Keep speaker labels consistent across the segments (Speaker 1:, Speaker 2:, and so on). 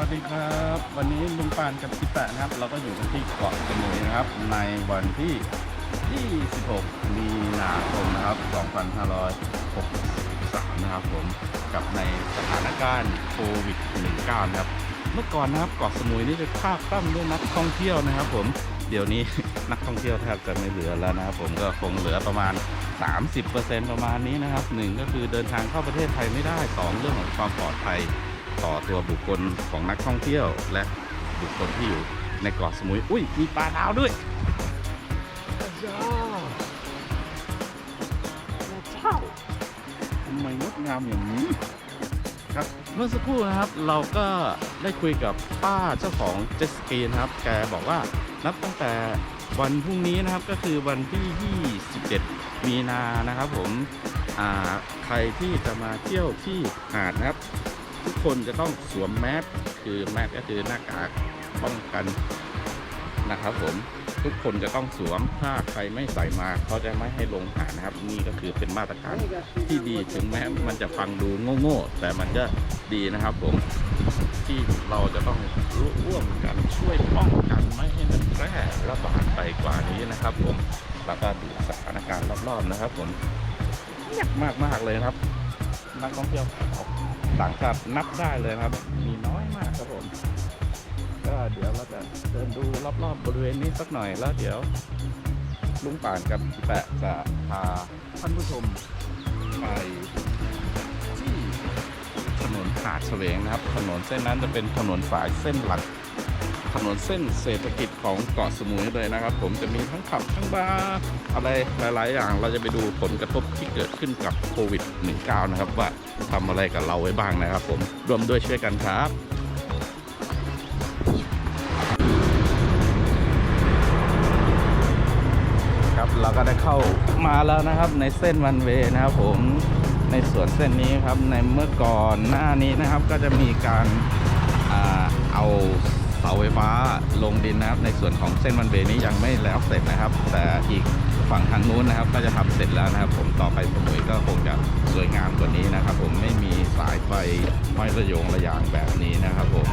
Speaker 1: วัสดีครับ วันนี้ลุงปานกับพี่แปะนะครับ เราก็อยู่กันที่เกาะสมุยนะครับ ในวันที่ 26 มีนาคมนะครับ 2563 นะครับผม กับในสถานการณ์โควิด -19 นะครับ เมื่อก่อนนะครับเกาะสมุยนี่จะคาบตั้มด้วยนักท่องเที่ยวนะครับผม เดี๋ยวนี้นักท่องเที่ยวแทบจะไม่เหลือแล้วนะครับผมก็คงเหลือประมาณ 30%ประมาณนี้นะครับหนึ่งก็คือเดินทางเข้าประเทศไทยไม่ได้สองเรื่องของความปลอดภัย ต่อตัวบุคคลของนักท่องเที่ยวและบุคคลที่อยู่ในเกาะสมุย อุ้ย มีปลาดาวด้วยเจ้าทำไมงดงามอย่างนี้ ครับเมื่อสักครู่นะครับเราก็ได้คุยกับป้าเจ้าของเจตสกีนะครับ แกบอกว่านับตั้งแต่วันพรุ่งนี้นะครับก็คือวันที่ 27 มีนานะครับผมอ่าใครที่จะมาเที่ยวที่หาดนะครับ ทุกคนจะต้องสวมแมสคือแมสก็คือหน้ากากป้องกันนะครับผมทุกคนจะต้องสวมถ้าใครไม่ใส่มาเขาจะไม่ให้ลงหานะครับ นี่ก็คือเป็นมาตรการที่ดีถึงแม้มันจะฟังดูโง่ๆแต่มันจะดีนะครับผมที่เราจะต้องร่วมกันช่วยป้องกันไม่ให้มันแพร่ระบาดไปกว่านี้นะครับ ผมแล้วก็ดูสถานการณ์รอบๆนะครับผมเงียบมากๆเลยครับ นักท่องเที่ยว หลังชาตินับได้เลยนะครับ มีน้อยมากครับผม ก็เดี๋ยวเราจะเดินดูรอบๆบริเวณนี้สักหน่อยแล้วเดี๋ยว ลุงป่านกับพี่แปะจะพาท่านผู้ชมไปที่ถนนหาดเฉลงนะครับ ถนนเส้นนั้นจะเป็นถนนสายเส้นหลัก ถนนเส้นเศรษฐกิจของเกาะสมุยเลยนะครับ ผมจะมีทั้งขับทั้งบาร์อะไรหลาย ๆ อย่างเราจะไปดูผลกระทบที่เกิดขึ้นกับโควิด -19 นะครับ ว่าทำอะไรกับเราไว้บ้างนะครับ ผมร่วมด้วยช่วยกันครับครับเราก็ได้เข้ามาแล้วนะครับในเส้นวันเวนะครับผมในส่วนเส้นนี้ครับในเมื่อก่อนหน้านี้นะครับก็จะมีการอเอาาไฟฟ้าลงดินนะครับ ในส่วนของเส้นวันเวย์นี้ยังไม่แล้วเสร็จนะครับ แต่อีกฝั่งทางนู้นนะครับ ก็จะทำเสร็จแล้วนะครับ ผมต่อไปสมุยก็คงจะสวยงามกว่านี้นะครับ ผมไม่มีสายไฟห้อยระโยงระยางแบบนี้นะครับผม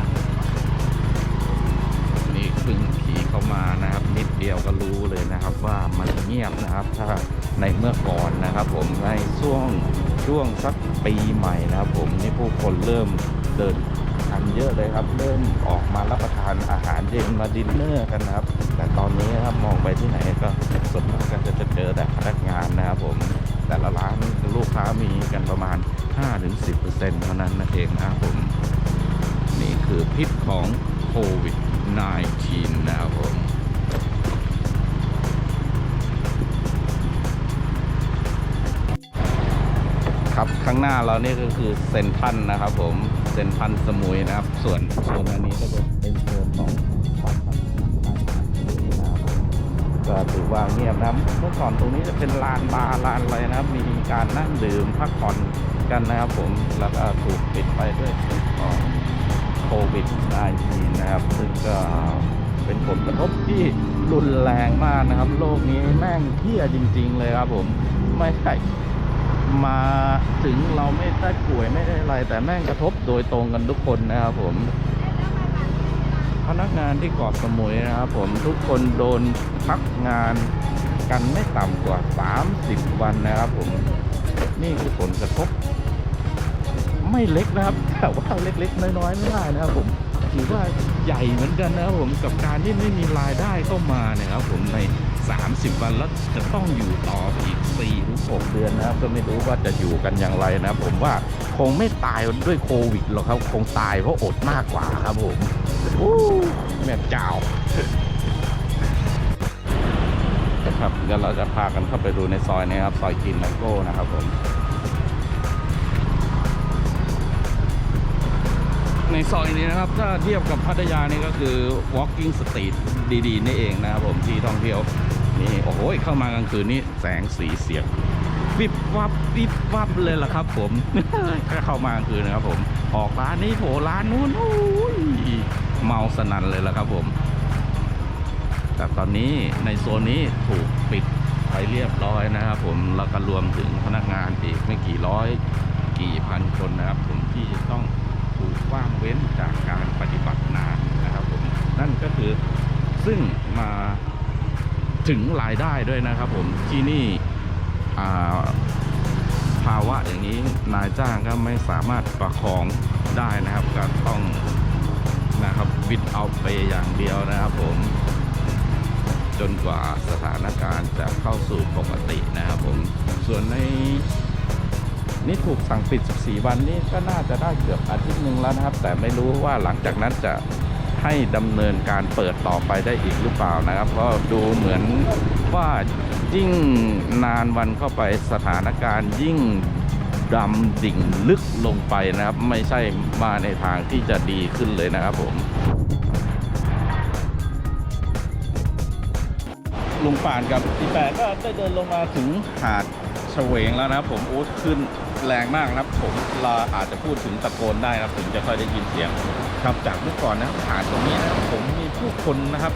Speaker 1: นี่เพึ่งขี่เข้ามานะครับ นิดเดียวก็รู้เลยนะครับว่ามันเงียบนะครับ ถ้าในเมื่อก่อนนะครับ ผมในช่วงช่วงสักปีใหม่นะครับ ผมนี่ผู้คนเริ่มเดิน กันเยอะเลยครับ เริ่มออกมารับประทานอาหารเย็นมาดินเนอร์กันนะครับ แต่ตอนนี้ครับมองไปที่ไหนก็ส่วนมากก็จะเจอแต่พนักงานนะครับผมแต่ละร้านลูกค้ามีกันประมาณ 5-10%เท่านั้นนั่นเองนะครับผม นี่คือพิษของโควิด -19 นะครับผมครับข้างหน้าเรานี่ก็คือเซนทันนะครับผม เซนทันสมุยนะครับ ส่วนส่วนอันนี้ก็จะเป็นส่วนของวัดพระธาตุสมุยนะครับก็ถือว่าเงียบนะเมื่อก่อนตรงนี้จะเป็นลานบาร์ลานอะไรนะครับ มีการนั่งดื่มพักผ่อนกันนะครับผมแล้วก็ถูกปิดไปด้วยของโควิด -19 นะครับ ซึ่งก็เป็นผลกระทบที่รุนแรงมากนะครับ โลกนี้แม่งเที่ยจริง ๆ เลยครับผมไม่ใช่ มาถึงเราไม่ได้ป่วยไม่ได้อะไร แต่แม่งกระทบโดยตรงกันทุกคนนะครับผม พนักงานที่เกาะสมุยนะครับผมทุกคนโดนพักงานกันไม่ต่ำกว่า 30 วันนะครับผม นี่คือผลกระทบ ไม่เล็กนะครับแต่ว่าเล็กๆ น้อยๆ ไม่ได้นะครับผมถือว่าใหญ่เหมือนกันนะครับผมกับการที่ไม่มีรายได้เข้ามาเนี่ยครับผมใน 30 วันแล้วจะต้องอยู่ต่ออีก4หรือ6เดือนนะครับก็ไม่รู้ว่าจะอยู่กันอย่างไรนะครับผมว่าคงไม่ตายด้วยโควิดหรอกครับ คงตายเพราะอดมากกว่าครับผมอู้แม่เจ้าครับเดี๋ยวเราจะพากันเข้าไปดูในซอยนี้ครับซอยกินแมงโก้นะครับผมในซอยนี้นะครับ ถ้าเทียบกับพัทยานี่ก็คือ walking street ดีๆ นี่เองนะครับผมที่ท่องเที่ยว นี่โอ้โหเข้ามากลางคืนนี่แสงสีเสียงวิบวับวิบวับเลยล่ะครับ ผมถ้าเข้ามากลางคืนนะครับผม ออกร้านนี้โผร้านนู้นโอ้ยเมาสนั่นเลยล่ะครับผมแต่ตอนนี้ในโซนนี้ถูกปิดไปเรียบร้อยนะครับ ผมแล้วก็รวมถึงพนักงานอีกไม่กี่ร้อยกี่พันคนนะครับ ผมที่จะต้องถูกว่างเว้นจากการปฏิบัติงานนะครับ ผมนั่นก็คือซึ่งมา ถึงรายได้ด้วยนะครับผมที่นี่ภาวะอย่างนี้นายจ้างก็ไม่สามารถประคองได้นะครับก็ต้องนะครับวิดเอาไปอย่างเดียวนะครับผม จนกว่าสถานการณ์จะเข้าสู่ปกตินะครับผม ส่วนในนี่ถูกสั่งปิด 14 วันนี่ก็น่าจะได้เกือบอาทิตย์หนึ่งแล้วนะครับ แต่ไม่รู้ว่าหลังจากนั้นจะ ให้ดำเนินการเปิดต่อไปได้อีกหรือเปล่านะครับเพราะดูเหมือนว่ายิ่งนานวันเข้าไปสถานการณ์ยิ่งดำดิ่งลึกลงไปนะครับ ไม่ใช่มาในทางที่จะดีขึ้นเลยนะครับผมลุงป่านกับพี่แปะก็ได้เดินลงมาถึงหาดเฉวงแล้วนะครับผมโอ้ขึ้นแรงมากนะครับ ผมเราอาจจะพูดถึงตะโกนได้นะครับ ถึงจะค่อยได้ยินเสียง ครับจากเมื่อก่อนนะครับหาดตรงนี้นะผมมีผู้คนนะครับ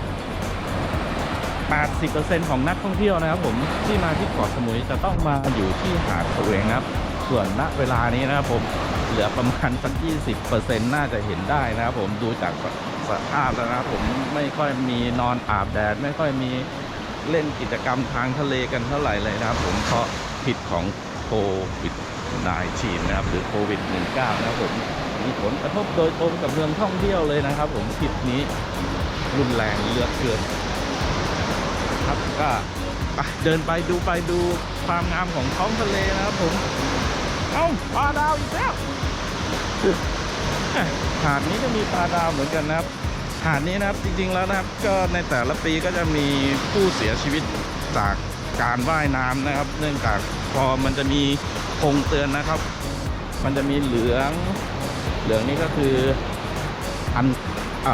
Speaker 1: 80%ของนักท่องเที่ยวนะครับ ผมที่มาที่เกาะสมุยจะต้องมาอยู่ที่หาดเฉวงนะครับ ส่วนณเวลานี้นะครับผมเหลือประมาณสัก 20%น่าจะเห็นได้นะครับ ผมดูจากสภาพแล้วนะครับผมไม่ค่อยมีนอนอาบแดด ไม่ค่อยมีเล่นกิจกรรมทางทะเลกันเท่าไหร่เลยนะครับ ผมเพราะผิดของโควิด -19 นะครับหรือโควิด -19 นะครับผม มีผลกระทบโดยตรงกับเมืองท่องเที่ยวเลยนะครับ ผมผิดนี้รุนแรงเหลือเกินครับก็เดินไปดูไปดูความงามของท้องทะเลนะครับผม เอ้าปลาดาวอีกแล้วหาดนี้ก็มีปลาดาวเหมือนกันนะครับ หาดนี้นะครับจริงๆแล้วนะครับ ก็ในแต่ละปีก็จะมีผู้เสียชีวิตจากการว่ายน้ำนะครับ เนื่องจากพอมันจะมีธงเตือนนะครับ มันจะมีเหลือง เหลืองนี่ก็คืออันอ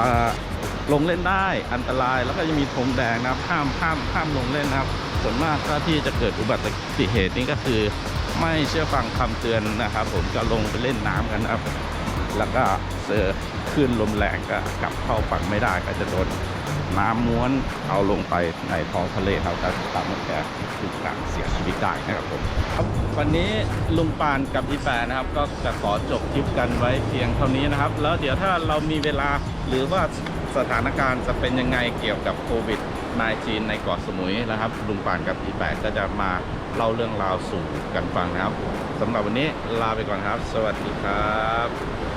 Speaker 1: ลงเล่นได้อันตรายแล้วก็จะมีธงแดงนะครับห้ามห้ามห้ามลงเล่นนะครับ ส่วนมากถ้าที่จะเกิดอุบัติเหตุนี่ก็คือ ไม่เชื่อฟังคำเตือนนะครับ ผมก็ลงไปเล่นน้ำกันนะครับ แล้วก็เจอคลื่นลมแรงก็กลับเข้าฝั่งไม่ได้ก็จะโดนน้ำม้วนเอาลงไปในท้องทะเลครับก็ทำให้แก่ถึงการเสีย ชีวิตได้นะครับผมครับวันนี้ลุงปานกับพี่แปรนะครับ ก็จะขอจบคลิปกันไว้เพียงเท่านี้นะครับ แล้วเดี๋ยวถ้าเรามีเวลาหรือว่าสถานการณ์จะเป็นยังไงเกี่ยวกับโควิด -19 ในเกาะสมุยนะครับลุงปานกับพี่แปรก็จะมาเล่าเรื่องราวสู่กันฟังนะครับสำหรับวันนี้ลาไปก่อนครับ สวัสดีครับ